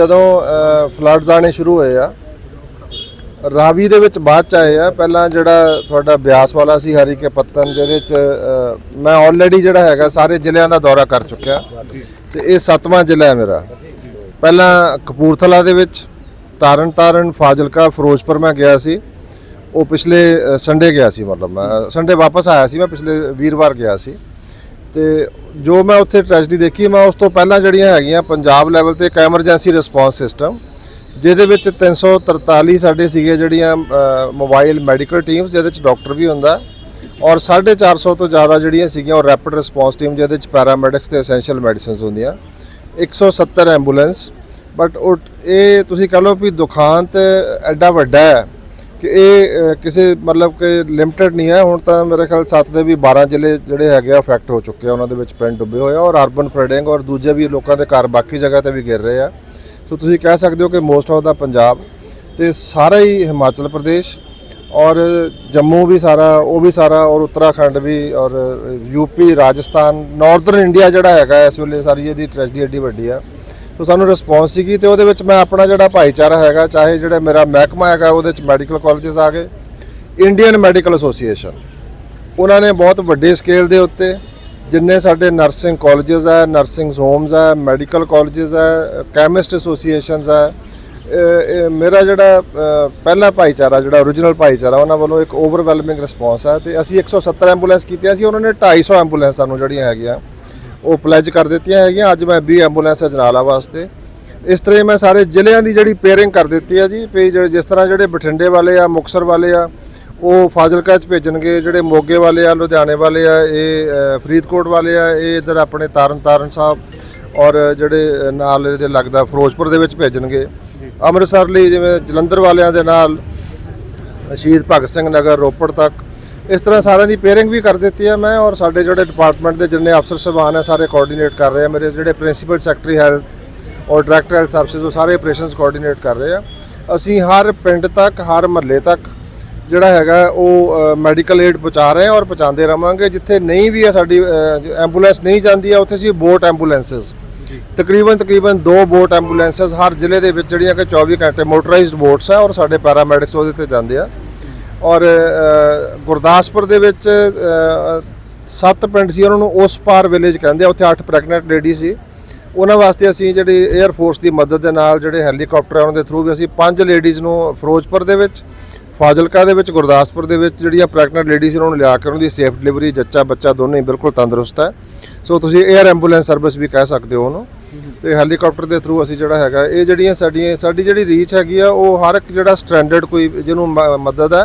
ਜਦੋਂ ਫਲੱਡਸ ਆਣੇ ਸ਼ੁਰੂ ਹੋਏ ਆ, ਰਾਵੀ ਦੇ ਵਿੱਚ ਬਾਅਦ ਚ ਆਏ ਆ, ਪਹਿਲਾਂ ਜਿਹੜਾ ਤੁਹਾਡਾ ਬਿਆਸ ਵਾਲਾ ਸੀ ਹਰੀ ਕੇ ਪੱਤਨ, ਜਿਹਦੇ ਚ ਮੈਂ ਆਲਰੇਡੀ ਜਿਹੜਾ ਹੈਗਾ ਸਾਰੇ ਜ਼ਿਲ੍ਹਿਆਂ ਦਾ ਦੌਰਾ ਕਰ ਚੁੱਕਿਆ। ਤੇ ਇਹ ਸੱਤਵਾਂ ਜ਼ਿਲ੍ਹਾ ਹੈ ਮੇਰਾ। ਪਹਿਲਾਂ ਕਪੂਰਥਲਾ ਦੇ ਵਿੱਚ, ਤਾਰਨ ਤਾਰਨ, ਫਾਜ਼ਿਲਕਾ, ਫਿਰੋਜ਼ਪੁਰ ਮੈਂ ਗਿਆ ਸੀ। ਉਹ ਪਿਛਲੇ ਸੰਡੇ ਗਿਆ ਸੀ ਮਤਲਬ ਮੈਂ। ਸੰਡੇ ਵਾਪਸ ਆਇਆ ਸੀ, ਮੈਂ ਪਿਛਲੇ ਵੀਰਵਾਰ ਗਿਆ ਸੀ। ਤੇ ਜੋ ਮੈਂ ਉੱਥੇ ਟ੍ਰੈਜਡੀ ਦੇਖੀ, ਮੈਂ ਉਸ ਤੋਂ ਪਹਿਲਾਂ ਜਿਹੜੀਆਂ ਹੈਗੀਆਂ ਪੰਜਾਬ ਲੈਵਲ ਤੇ ਇੱਕ ਐਮਰਜੈਂਸੀ ਰਿਸਪੌਂਸ ਸਿਸਟਮ ਜਿਹਦੇ ਵਿੱਚ 343 ਸਾਡੇ ਸੀਗੇ ਜਿਹੜੀਆਂ ਮੋਬਾਈਲ ਮੈਡੀਕਲ ਟੀਮਸ ਜਿਹਦੇ ਵਿੱਚ ਡਾਕਟਰ ਵੀ ਹੁੰਦਾ, ਔਰ 450 ਤੋਂ ਜ਼ਿਆਦਾ ਜਿਹੜੀਆਂ ਸੀਗੀਆਂ ਉਹ ਰੈਪਿਡ ਰਿਸਪੌਂਸ ਟੀਮ ਜਿਹਦੇ ਵਿੱਚ ਪੈਰਾਮੈਡਿਕਸ ਤੇ ਐਸੈਂਸ਼ੀਅਲ ਮੈਡੀਸਿਨਸ ਹੁੰਦੀਆਂ 170 ਐਂਬੂਲੈਂਸ ਬਟ ਉਹ, ਇਹ ਤੁਸੀਂ ਕਹ ਲਓ ਵੀ ਦੁਖਾਂਤ ਐਡਾ ਵੱਡਾ ਹੈ ਕਿ ਇਹ ਕਿਸੇ ਮਤਲਬ ਕਿ ਲਿਮਟਿਡ ਨਹੀਂ ਹੈ। ਹੁਣ ਤਾਂ ਮੇਰੇ ਖਿਆਲ ਸੱਤ ਦੇ ਵੀ 12 ਜ਼ਿਲ੍ਹੇ ਜਿਹੜੇ ਹੈਗੇ ਆ ਅਫੈਕਟ ਹੋ ਚੁੱਕੇ ਆ। ਉਹਨਾਂ ਦੇ ਵਿੱਚ ਪਿੰਡ ਡੁੱਬੇ ਹੋਏ ਆ ਔਰ ਅਰਬਨ ਫਲੱਡਿੰਗ ਔਰ ਦੂਜੇ ਵੀ ਲੋਕਾਂ ਦੇ ਘਰ ਬਾਕੀ ਜਗ੍ਹਾ ਤੇ ਵੀ ਗਿਰ ਰਹੇ ਆ। ਸੋ ਤੁਸੀਂ ਕਹਿ ਸਕਦੇ ਹੋ ਕਿ ਮੋਸਟ ਆਫ ਦਾ ਪੰਜਾਬ ਤੇ ਸਾਰਾ ਹੀ ਹਿਮਾਚਲ ਪ੍ਰਦੇਸ਼ ਔਰ ਜੰਮੂ ਵੀ ਸਾਰਾ, ਉਹ ਵੀ ਸਾਰਾ ਔਰ ਉੱਤਰਾਖੰਡ ਵੀ ਔਰ ਯੂਪੀ ਰਾਜਸਥਾਨ ਨਾਰਥਰਨ ਇੰਡੀਆ ਜਿਹੜਾ ਹੈਗਾ ਇਸ ਵੇਲੇ ਸਾਰੀ ਇਹਦੀ ਟ੍ਰੈਜਡੀ ਐਡੀ ਵੱਡੀ ਆ। ਸੋ ਸਾਨੂੰ ਰਿਸਪੌਂਸ ਸੀਗੀ ਤੇ ਉਹਦੇ ਵਿੱਚ ਮੈਂ ਆਪਣਾ ਜਿਹੜਾ ਭਾਈਚਾਰਾ ਹੈਗਾ, ਚਾਹੇ ਜਿਹੜਾ ਮੇਰਾ ਮਹਿਕਮਾ ਹੈਗਾ, ਉਹਦੇ ਵਿੱਚ ਮੈਡੀਕਲ ਕਾਲਜਸ ਆ ਗਏ ਇੰਡੀਅਨ ਮੈਡੀਕਲ ਐਸੋਸੀਏਸ਼ਨ ਉਹਨਾਂ ਨੇ ਬਹੁਤ ਵੱਡੇ ਸਕੇਲ ਦੇ ਉੱਤੇ ਜਿੰਨੇ ਸਾਡੇ ਨਰਸਿੰਗ ਕਾਲਜਸ ਹੈ ਨਰਸਿੰਗ ਹੋਮਸ ਹੈ ਮੈਡੀਕਲ ਕਾਲਜਸ ਹੈ ਕੈਮਿਸਟ ਐਸੋਸੀਏਸ਼ਨਸ ਹੈ ਮੇਰਾ ਜਿਹੜਾ ਪਹਿਲਾ ਭਾਈਚਾਰਾ, ਜਿਹੜਾ origignal ਭਾਈਚਾਰਾ, ਉਹਨਾਂ ਵੱਲੋਂ ਇੱਕ ਓਵਰਵੈਲਮਿੰਗ ਰਿਸਪੌਂਸ ਹੈ ਤੇ ਅਸੀਂ 170 ਐਂਬੂਲੈਂਸ ਕੀਤੀਆਂ ਸੀ, ਉਹਨਾਂ ਨੇ 250 ਐਂਬੂਲੈਂਸ ਸਾਨੂੰ ਜਿਹੜੀਆਂ ਹੈਗੀਆਂ ਉਹ ਪਲੇਜ ਕਰ ਦਿੱਤੀਆਂ ਹੈਗੀਆਂ। ਅੱਜ ਮੈਂ 20 ਐਂਬੂਲੈਂਸ ਅਜਨਾਲਾ ਵਾਸਤੇ। ਇਸ ਤਰ੍ਹਾਂ ਹੀ ਮੈਂ ਸਾਰੇ ਜ਼ਿਲ੍ਹਿਆਂ ਦੀ ਜਿਹੜੀ ਪੇਅਰਿੰਗ ਕਰ ਦਿੱਤੀ ਹੈ ਜੀ। ਵੀ ਜਿਸ ਤਰ੍ਹਾਂ ਜਿਹੜੇ ਬਠਿੰਡੇ ਵਾਲੇ ਆ, ਮੁਕਸਰ ਵਾਲੇ ਆ, ਉਹ ਫਾਜ਼ਿਲਕਾ ਚ ਭੇਜਣਗੇ। ਜਿਹੜੇ ਮੋਗੇ ਵਾਲੇ ਆ, ਲੁਧਿਆਣੇ ਵਾਲੇ ਆ, ਇਹ ਫਰੀਦਕੋਟ ਵਾਲੇ ਆ, ਇਹ ਇਧਰ ਆਪਣੇ ਤਾਰਨ ਤਾਰਨ ਸਾਹਿਬ ਔਰ ਜਿਹੜੇ ਨਾਲ ਇਹਦੇ ਲੱਗਦਾ ਫਿਰੋਜ਼ਪੁਰ ਦੇ ਵਿੱਚ ਭੇਜਣਗੇ। ਅੰਮ੍ਰਿਤਸਰ ਲਈ ਜਿਵੇਂ ਜਲੰਧਰ ਵਾਲਿਆਂ ਦੇ ਨਾਲ ਸ਼ਹੀਦ ਭਗਤ ਸਿੰਘ ਨਗਰ, ਰੋਪੜ ਤੱਕ ਇਸ ਤਰ੍ਹਾਂ ਸਾਰਿਆਂ ਦੀ ਪੇਅਰਿੰਗ ਵੀ ਕਰ ਦਿੱਤੀ ਹੈ ਮੈਂ ਔਰ ਸਾਡੇ ਜਿਹੜੇ ਡਿਪਾਰਟਮੈਂਟ ਦੇ ਜਿੰਨੇ ਅਫਸਰ ਸਭਾਨ ਹੈ ਸਾਰੇ ਕੋਆਰਡੀਨੇਟ ਕਰ ਰਹੇ ਆ। ਮੇਰੇ ਜਿਹੜੇ ਪ੍ਰਿੰਸੀਪਲ ਸੈਕਟਰੀ ਹੈਲਥ ਔਰ ਡਾਇਰੈਕਟਰ ਹੈਲਥ ਸਰਵਿਸਿਜ਼ ਉਹ ਸਾਰੇ ਆਪਰੇਸ਼ਨਸ ਕੋਆਰਡੀਨੇਟ ਕਰ ਰਹੇ ਆ। ਅਸੀਂ ਹਰ ਪਿੰਡ ਤੱਕ ਹਰ ਮਹੱਲੇ ਤੱਕ ਜਿਹੜਾ ਹੈਗਾ ਉਹ ਮੈਡੀਕਲ ਏਡ ਪਹੁੰਚਾ ਰਹੇ ਆ ਔਰ ਪਹੁੰਚਾਉਂਦੇ ਰਵਾਂਗੇ। ਜਿੱਥੇ ਨਹੀਂ ਵੀ ਹੈ ਸਾਡੀ ਐਂਬੂਲੈਂਸ ਨਹੀਂ ਜਾਂਦੀ ਹੈ ਉੱਥੇ ਅਸੀਂ ਬੋਟ ਐਂਬੂਲੈਂਸਸ ਤਕਰੀਬਨ ਤਕਰੀਬਨ ਦੋ ਬੋਟ ਐਂਬੂਲੈਂਸਸ ਹਰ ਜ਼ਿਲ੍ਹੇ ਦੇ ਵਿੱਚ ਜਿਹੜੀਆਂ ਕਿ 24 ਘੰਟੇ ਮੋਟਰਾਈਜ਼ਡ ਬੋਟਸ ਆ ਔਰ ਸਾਡੇ ਪੈਰਾਮੈਡਿਕਸ ਉਹਦੇ ਤੇ ਜਾਂਦੇ ਆ। ਔਰ ਗੁਰਦਾਸਪੁਰ ਦੇ ਵਿੱਚ ਸੱਤ ਪਿੰਡ ਸੀ, ਉਹਨਾਂ ਨੂੰ ਉਸ ਪਾਰ ਵਿਲੇਜ ਕਹਿੰਦੇ ਆ, ਉੱਥੇ ਅੱਠ ਪ੍ਰੈਗਨੈਂਟ ਲੇਡੀ ਸੀ। ਉਹਨਾਂ ਵਾਸਤੇ ਅਸੀਂ ਜਿਹੜੀ 에ਅਰ ਫੋਰਸ ਦੀ ਮਦਦ ਦੇ ਨਾਲ ਜਿਹੜੇ ਹੈਲੀਕਾਪਟਰ ਆ ਉਹਨਾਂ ਦੇ ਥਰੂ ਵੀ ਅਸੀਂ ਪੰਜ ਲੇਡੀਜ਼ ਨੂੰ ਫਿਰੋਜ਼ਪੁਰ ਦੇ ਵਿੱਚ, ਫਾਜ਼ਿਲਕਾ ਦੇ ਵਿੱਚ, ਗੁਰਦਾਸਪੁਰ ਦੇ ਵਿੱਚ ਜਿਹੜੀਆਂ ਪ੍ਰੈਗਨੈਂਟ ਲੇਡੀਜ਼ ਉਹਨਾਂ ਨੂੰ ਲਿਆ ਕੇ ਉਹਨਾਂ ਦੀ ਸੇਫ ਡਿਲੀਵਰੀ ਜੱਚਾ ਬੱਚਾ ਦੋਨੇ ਹੀ ਬਿਲਕੁਲ ਤੰਦਰੁਸਤ ਹੈ। ਸੋ ਤੁਸੀਂ 에ਅਰ ਐਂਬੂਲੈਂਸ ਸਰਵਿਸ ਵੀ ਕਹਿ ਸਕਦੇ ਹੋ ਉਹਨੂੰ। ਤੇ ਹੈਲੀਕਾਪਟਰ ਦੇ ਥਰੂ ਅਸੀਂ ਜਿਹੜਾ ਹੈਗਾ, ਇਹ ਜਿਹੜੀਆਂ ਸਾਡੀਆਂ, ਸਾਡੀ ਜਿਹੜੀ ਰੀਚ ਹੈਗੀ ਆ, ਉਹ ਹਰ ਇੱਕ ਜਿਹੜਾ ਸਟੈਂਡਰਡ ਕੋਈ ਜਿਹਨੂੰ ਮ- ਮਦਦ ਹੈ